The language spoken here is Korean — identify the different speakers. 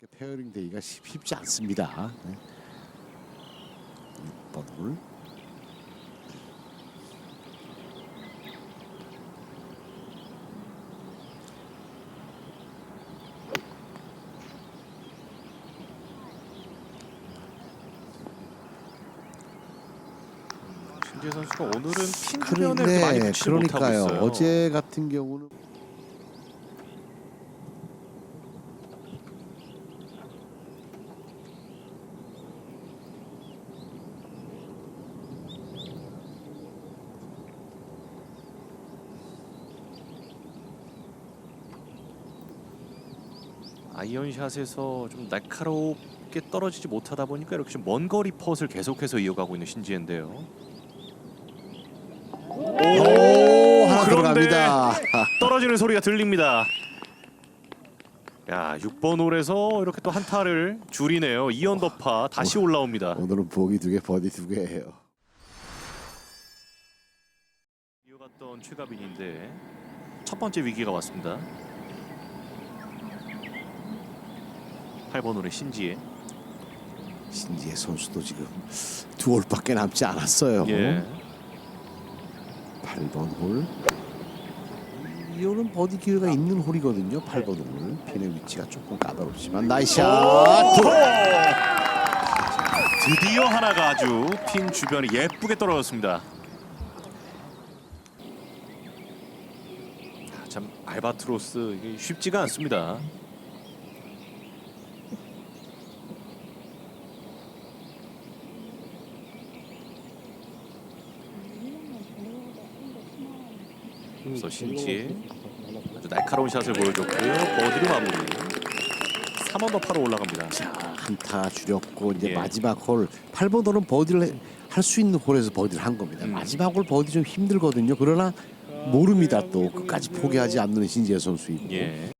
Speaker 1: 이렇게 페어링 되기가 쉽- 쉽지 않습니다. 네. 6번 홀.
Speaker 2: 신재 선수가 오늘은 핀 주변에 이렇게 많이
Speaker 1: 네,
Speaker 2: 붙이지 못하고
Speaker 1: 그러니까요.
Speaker 2: 있어요.
Speaker 1: 어제 같은 경우는
Speaker 2: 아이언샷에서 좀 날카롭게 떨어지지 못하다 보니까 이렇게 좀 먼 거리 펫을 계속해서 이어가고 있는 신지인데요.
Speaker 1: 오, 하나
Speaker 2: 그런데
Speaker 1: 들어갑니다.
Speaker 2: 떨어지는 소리가 들립니다. 야, 6번 홀에서 이렇게 또 한타를 줄이네요. 2언더파 다시 올라옵니다.
Speaker 1: 오늘은 보기 두 개, 버디 두 개예요.
Speaker 2: 이어갔던 최가빈인데 첫 번째 위기가 왔습니다. 8번 홀의 신지혜.
Speaker 1: 신지혜 선수도 지금 두 홀밖에 남지 않았어요.
Speaker 2: 예.
Speaker 1: 8번 홀. 이 홀은 버디 기회가 있는 홀이거든요. 8번 홀. 핀의 위치가 조금 까다롭지만 나이샷.
Speaker 2: 드디어 하나가 아주 핀 주변에 예쁘게 떨어졌습니다. 아, 참 알바트로스 이게 쉽지가 않습니다. 그래서 신지의 아주 날카로운 샷을 보여줬고요. 버디로 마무리. 3언더 파로 올라갑니다.
Speaker 1: 자, 한타 줄였고 이제
Speaker 2: 예.
Speaker 1: 마지막 홀 8번 홀은 버디를 할 수 있는 홀에서 버디를 한 겁니다.
Speaker 2: 음.
Speaker 1: 마지막 홀 버디 좀 힘들거든요. 그러나 모릅니다. 또 끝까지 포기하지 않는 신지혜 선수이고.
Speaker 2: 예.